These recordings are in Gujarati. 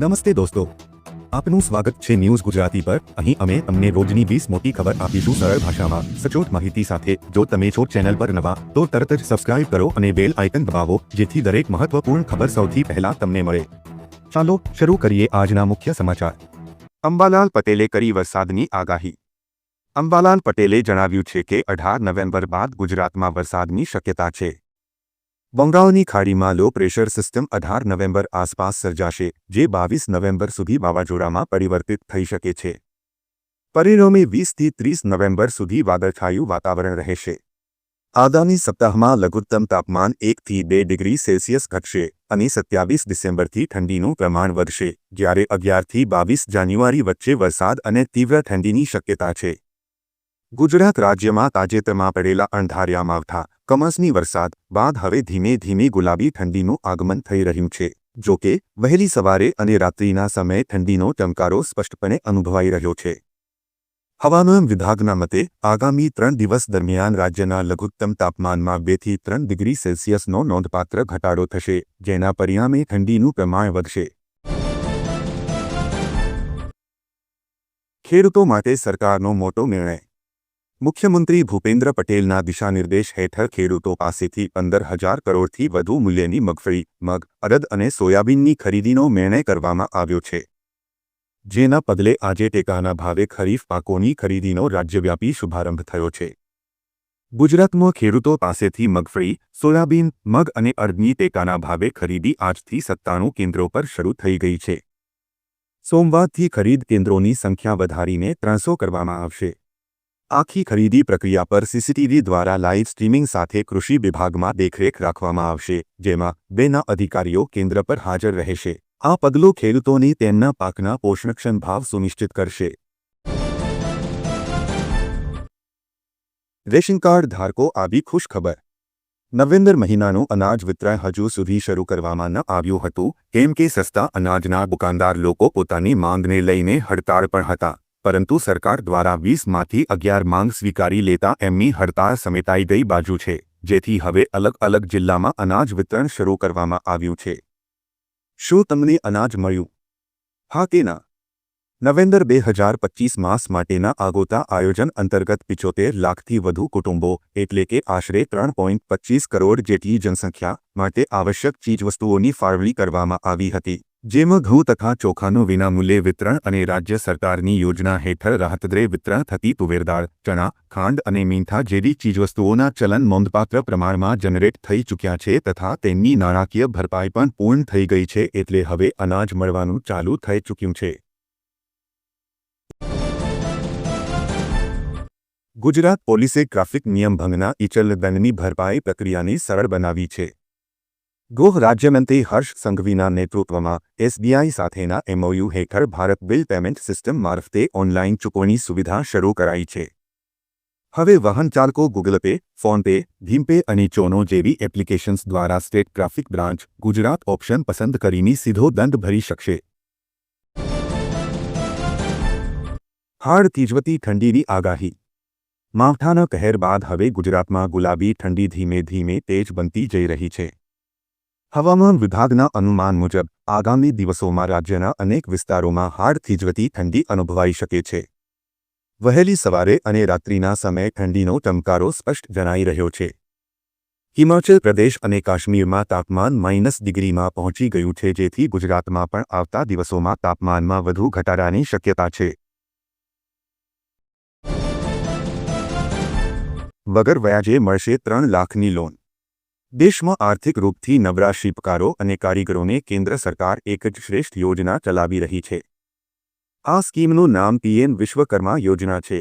નમસ્તે દોસ્તો. આપનું સ્વાગત છે ન્યૂઝ ગુજરાતી પર. અહીં અમે તમને રોજની વીસ મોટી ખબર આપીશું સરળ ભાષામાં. સચોટ માહિતી સાથે જો તમે છો ચેનલ પર નવા, તો તરત જ સબસ્ક્રાઇબ કરો અને બેલ આઇકન દબાવો, જેથી દરેક મહત્વપૂર્ણ ખબર સૌથી પહેલા તમને મળે. ચાલો શરૂ કરીએ આજના મુખ્ય સમાચાર. અંબાલાલ પટેલે કરી વરસાદની આગાહી. અંબાલાલ પટેલે જણાવ્યું છે કે અઢાર નવેમ્બર બાદ ગુજરાતમાં વરસાદની શક્યતા છે. બંગાળની ખાડીમાં લો પ્રેશર સિસ્ટમ અઢાર નવેમ્બર આસપાસ સર્જાશે, જે બાવીસ નવેમ્બર સુધી વાવાઝોડામાં પરિવર્તિત થઈ શકે છે. પરિણામે વીસથી ત્રીસ નવેમ્બર સુધી વાદળછાયું વાતાવરણ રહેશે. આગામી સપ્તાહમાં લઘુત્તમ તાપમાન એકથી બે ડિગ્રી સેલ્સિયસ ઘટશે અને સત્યાવીસ ડિસેમ્બરથી ઠંડીનું પ્રમાણ વધશે, જ્યારે અગિયારથી બાવીસ જાન્યુઆરી વચ્ચે વરસાદ અને તીવ્ર ઠંડીની શક્યતા છે. ગુજરાત રાજ્યમાં તાજેતરમાં પડેલા અણધાર્યા માવઠા કમસની વરસાદ બાદ હવે ધીમે ધીમે ગુલાબી ઠંડીનું આગમન થઈ રહ્યું છે. જો કે, વહેલી સવારે અને રાત્રિના સમયે ઠંડીનો ચમકારો સ્પષ્ટપણે અનુભવાઈ રહ્યો છે. હવામાન વિભાગના મતે, આગામી ત્રણ દિવસ દરમિયાન રાજ્યના લઘુત્તમ તાપમાનમાં બેથી ત્રણ ડિગ્રી સેલ્સિયસનો નોંધપાત્ર ઘટાડો થશે, જેના પરિણામે ઠંડીનું પ્રમાણ વધશે. ખેડૂતો માટે સરકારનો મોટો નિર્ણય મુખ્યમંત્રી ભૂપેન્દ્ર પટેલના દિશાનિર્દેશ હેઠળ ખેડૂતો પાસેથી પંદર હજાર કરોડથી વધુ મૂલ્યની મગફળી, મગ અડદ અને સોયાબીનની ખરીદીનો નિર્ણય કરવામાં આવ્યો છે. જેના પગલે આજે ટેકાના ભાવે ખરીફ પાકોની ખરીદીનો રાજ્યવ્યાપી શુભારંભ થયો છે. ગુજરાતમાં ખેડૂતો પાસેથી મગફળી, સોયાબીન, મગ અને અડદની ટેકાના ભાવે ખરીદી આજથી સત્તાણું કેન્દ્રો પર શરૂ થઈ ગઈ છે. સોમવારથી ખરીદ કેન્દ્રોની સંખ્યા વધારીને ત્રણસો કરવામાં આવશે. આખી ખરીદી પ્રક્રિયા પર સીસીટીવી દ્વારા લાઇવ સ્ટ્રીમિંગ સાથે કૃષિ વિભાગમાં દેખરેખ રાખવામાં આવશે, જેમાં બેના અધિકારીઓ કેન્દ્ર પર હાજર રહેશે. આ પગલું ખેડૂતોની તેમના પાકના પોષણક્ષમ ભાવ સુનિશ્ચિત કરશે. રેશન કાર્ડ ધારકો, આવી ખુશખબર નવેમ્બર મહિનાનું અનાજ વિતરણ હજુ સુધી શરૂ કરવામાં ન આવ્યું હતું, કેમ કે સસ્તા અનાજના દુકાનદાર લોકો પોતાની માંગને લઈને હડતાળ પણ હતા. પરંતુ સરકાર દ્વારા વીસમાંથી અગિયાર માંગ સ્વીકારી લેતા એમની હડતાળ સમેટાઈ ગઈ બાજુ છે, જેથી હવે અલગ અલગ જિલ્લામાં અનાજ વિતરણ શરૂ કરવામાં આવ્યું છે. શું તમને અનાજ મળ્યું? હા કે ના? નવેમ્બર બે હજાર પચીસ માસ માટેના આગોતા આયોજન અંતર્ગત પિચોતેર લાખથી વધુ કુટુંબો, એટલે કે આશરે ત્રણ પોઈન્ટ પચીસ કરોડ જેટલી જનસંખ્યા, માટે આવશ્યક ચીજવસ્તુઓની ફાળવણી કરવામાં આવી હતી. જેમાં ઘઉં તથા ચોખાનું વિનામૂલ્યે વિતરણ અને રાજ્ય સરકારની યોજના હેઠળ રાહતદરે વિતરણ થતી તુવેરદાળ ચણા, ખાંડ અને મીઠા જેવી ચીજવસ્તુઓના ચલન નોંધપાત્ર પ્રમાણમાં જનરેટ થઈ ચૂક્યા છે તથા તેમની નાણાકીય ભરપાઈ પણ પૂર્ણ થઈ ગઈ છે એટલે હવે અનાજ મળવાનું ચાલુ થઈ ચૂક્યું છે. ગુજરાત પોલીસે ટ્રાફિક નિયમ ભંગના ઇચલદંડની ભરપાઈ પ્રક્રિયાને સરળ બનાવી છે. ગૃહ રાજ્યમંત્રી હર્ષ સંઘવીના નેતૃત્વમાં એસબીઆઈ સાથેના એમઓયુ હેઠળ ભારત બિલ પેમેન્ટ સિસ્ટમ મારફતે ઓનલાઇન ચૂકવણી સુવિધા શરૂ કરાઈ છે. હવે વાહન ચાલકો ગૂગલ પે ફોનપે ભીમપે અને ચોનો જેવી એપ્લિકેશન્સ દ્વારા state traffic branch, Gujarat option પસંદ કરીને સીધો દંડ ભરી શકશે. હાડ તીજવતી ઠંડીની આગાહી. માવઠાના કહેર બાદ હવે ગુજરાતમાં ગુલાબી ઠંડી ધીમે ધીમે તેજ બનતી જઈ રહી છે. હવામાન વિભાગના અનુમાન મુજબ, આગામી દિવસોમાં રાજ્યના અનેક વિસ્તારોમાં હાડ થીજવતી ઠંડી અનુભવાઈ શકે છે. વહેલી સવારે અને રાત્રિના સમયે ઠંડીનો ચમકારો સ્પષ્ટ જણાઈ રહ્યો છે. હિમાચલ પ્રદેશ અને કાશ્મીરમાં તાપમાન માઇનસ ડિગ્રીમાં પહોંચી ગયું છે, જેથી ગુજરાતમાં પણ આવતા દિવસોમાં તાપમાનમાં વધુ ઘટાડાની શક્યતા છે. વગર વ્યાજે મળશે ત્રણ લાખની લોન. દેશમાં આર્થિક રૂપથી નબળા શિલ્પકારો અને કારીગરોને કેન્દ્ર સરકાર એક જ શ્રેષ્ઠ યોજના ચલાવી રહી છે. આ સ્કીમનું નામ પીએમ વિશ્વકર્મા યોજના છે.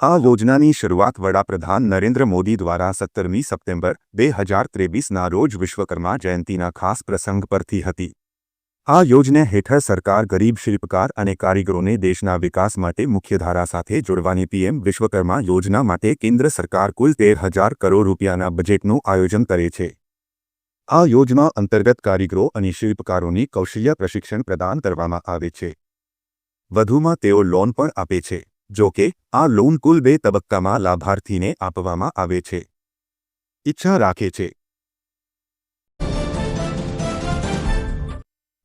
આ યોજનાની શરૂઆત વડાપ્રધાન નરેન્દ્ર મોદી દ્વારા સત્તરમી સપ્ટેમ્બર, બે હજાર ત્રેવીસના રોજ વિશ્વકર્મા જયંતીના ખાસ પ્રસંગ પરથી હતી. આ યોજના હેઠળ સરકાર ગરીબ શિલ્પકાર અને કારીગરોને દેશના વિકાસ માટે મુખ્યધારા સાથે જોડવાની પીએમ વિશ્વકર્મા યોજના માટે કેન્દ્ર સરકાર કુલ તેર હજાર કરોડ રૂપિયાના બજેટનું આયોજન કરે છે. આ યોજના અંતર્ગત કારીગરો અને શિલ્પકારોની કૌશલ્ય પ્રશિક્ષણ પ્રદાન કરવામાં આવે છે. વધુમાં તેઓ લોન પણ આપે છે, જો કે આ લોન કુલ બે તબક્કામાં લાભાર્થીને આપવામાં આવે છે. ઈચ્છા રાખે છે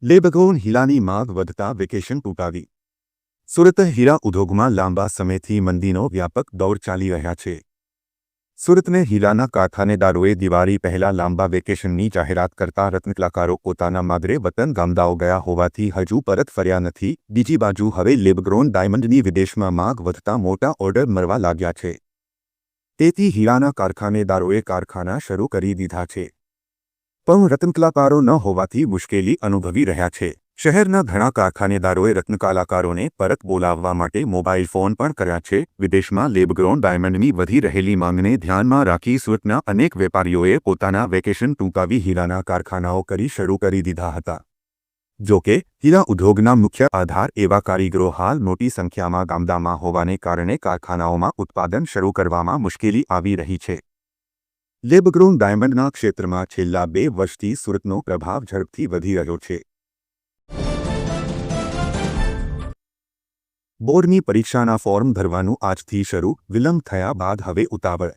લેબગોન હીરાની માંગ વધતા વેકેશન ટૂંકાવી. સુરત હીરા ઉદ્યોગમાં લાંબા સમયથી મંદીનો વ્યાપક દોર ચાલી રહ્યા છે. સુરતને હીરાના કારખાનેદારોએ દિવાળી પહેલા લાંબા વેકેશનની જાહેરાત કરતા રત્નકલાકારો પોતાના માદરે વતન ગામદાઓ ગયા હોવાથી હજુ પરત ફર્યા નથી. બીજી બાજુ હવે લેબગ્રોન ડાયમંડની વિદેશમાં માંગ વધતા મોટા ઓર્ડર મળવા લાગ્યા છે. તેથી હીરાના કારખાનેદારોએ કારખાના શરૂ કરી દીધા છે. પણ રત્નકલાકારો ન હોવાથી મુશ્કેલી અનુભવી રહ્યા છે. શહેરના ઘણા કારખાનેદારોએ રત્નકલાકારોને પરત બોલાવવા માટે મોબાઈલ ફોન પણ કર્યા છે. વિદેશમાં લેબગ્રોન ડાયમંડની વધી રહેલી માંગને ધ્યાનમાં રાખી સુરતના અનેક વેપારીઓએ પોતાના વેકેશન ટૂંકાવી હીરાના કારખાનાઓ કરી શરૂ કરી દીધા હતા. જોકે હીરા ઉદ્યોગના મુખ્ય આધાર એવા કારીગરો હાલ મોટી સંખ્યામાં ગામડામાં હોવાને કારણે કારખાનાઓમાં ઉત્પાદન શરૂ કરવામાં મુશ્કેલી આવી રહી છે. લેબગ્રોન ડાયમંડના ક્ષેત્રમાં છેલ્લા બે વર્ષથી સુરતનો પ્રભાવ ઝડપથી વધી રહ્યો છે. બોર્ડની પરીક્ષાના ફોર્મ ભરવાનું આજથી શરૂ, વિલંબ થયા બાદ હવે ઉતાવળ.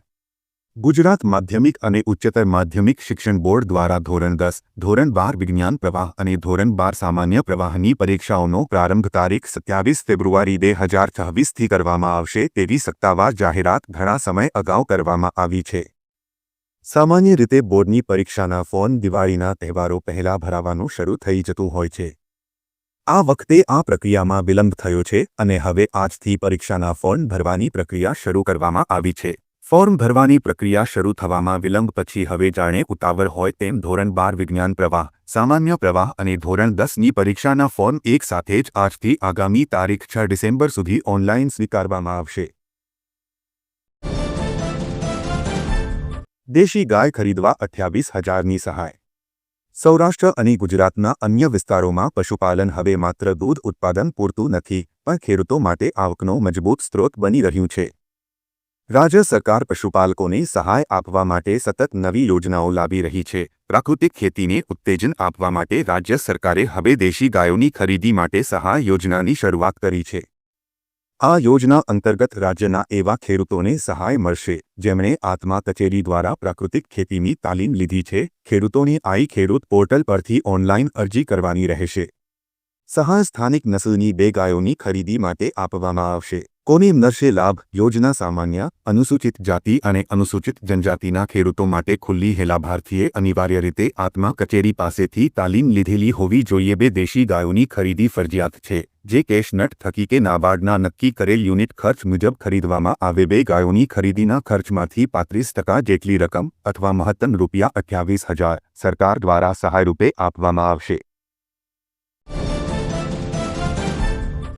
ગુજરાત માધ્યમિક અને ઉચ્ચતર માધ્યમિક શિક્ષણ બોર્ડ દ્વારા ધોરણ દસ, ધોરણ બાર વિજ્ઞાન પ્રવાહ અને ધોરણ બાર સામાન્ય પ્રવાહની પરીક્ષાઓનો પ્રારંભ તારીખ સત્યાવીસ ફેબ્રુઆરી બે હજાર છવ્વીસથી કરવામાં આવશે તેવી સત્તાવાર જાહેરાત ઘણા સમય અગાઉ કરવામાં આવી છે. સામાન્ય રીતે બોર્ડની પરીક્ષાના ફોર્મ દિવાળીના તહેવારો પહેલા ભરાવાનું શરૂ થઈ જતું હોય છે. આ વખતે આ પ્રક્રિયામાં વિલંબ થયો છે અને હવે આજથી પરીક્ષાના ફોર્મ ભરવાની પ્રક્રિયા શરૂ કરવામાં આવી છે. ફોર્મ ભરવાની પ્રક્રિયા શરૂ થવામાં વિલંબ પછી હવે જાણે ઉતાવળ હોય તેમ ધોરણ બાર વિજ્ઞાન પ્રવાહ, સામાન્ય પ્રવાહ અને ધોરણ દસની પરીક્ષાના ફોર્મ એક સાથે જ આજથી આગામી તારીખ છ ડિસેમ્બર સુધી ઓનલાઈન સ્વીકારવામાં આવશે. દેશી ગાય ખરીદવા અઠ્યાવીસ હજારની સહાય. સૌરાષ્ટ્ર અને ગુજરાતના અન્ય વિસ્તારોમાં પશુપાલન હવે માત્ર દૂધ ઉત્પાદન પૂરતું નથી, પણ ખેડૂતો માટે આવકનો મજબૂત સ્ત્રોત બની રહ્યું છે. રાજ્ય સરકાર પશુપાલકોને સહાય આપવા માટે સતત નવી યોજનાઓ લાવી રહી છે. પ્રાકૃતિક ખેતીને ઉત્તેજન આપવા માટે રાજ્ય સરકારે હવે દેશી ગાયોની ખરીદી માટે સહાય યોજનાની શરૂઆત કરી છે. આ યોજના અંતર્ગત રાજ્યના એવા ખેડૂતોને સહાય મળશે. જેમણે આત્મા કચેરી દ્વારા પ્રાકૃતિક ખેતીની તાલીમ લીધી છે. ખેડૂતોની આઈ ખેડૂત પોર્ટલ પરથી ઓનલાઈન અરજી કરવાની રહેશે. સહાય સ્થાનિક નસલની બે ગાયોની ખરીદી માટે આપવામાં આવશે. કોને મળશે લાભ? યોજના સામાન્ય, અનુસૂચિત જાતિ અને અનુસૂચિત જનજાતિના ખેડૂતો માટે ખુલ્લી હેલાભાર્થીએ અનિવાર્ય રીતે આત્મા કચેરી પાસેથી તાલીમ લીધેલી હોવી જોઈએ. બે દેશી ગાયોની ખરીદી ફરજિયાત છે. જે કેશનટ થકી કે નાબાર્ડના નક્કી કરેલ યુનિટ ખર્ચ મુજબ ખરીદવામાં આવે. બે ગાયોની ખરીદીના ખર્ચમાંથી પાંત્રીસ ટકા જેટલી રકમ અથવા મહત્તમ રૂપિયા અઠ્યાવીસ હજાર સરકાર દ્વારા સહાય રૂપે આપવામાં આવશે.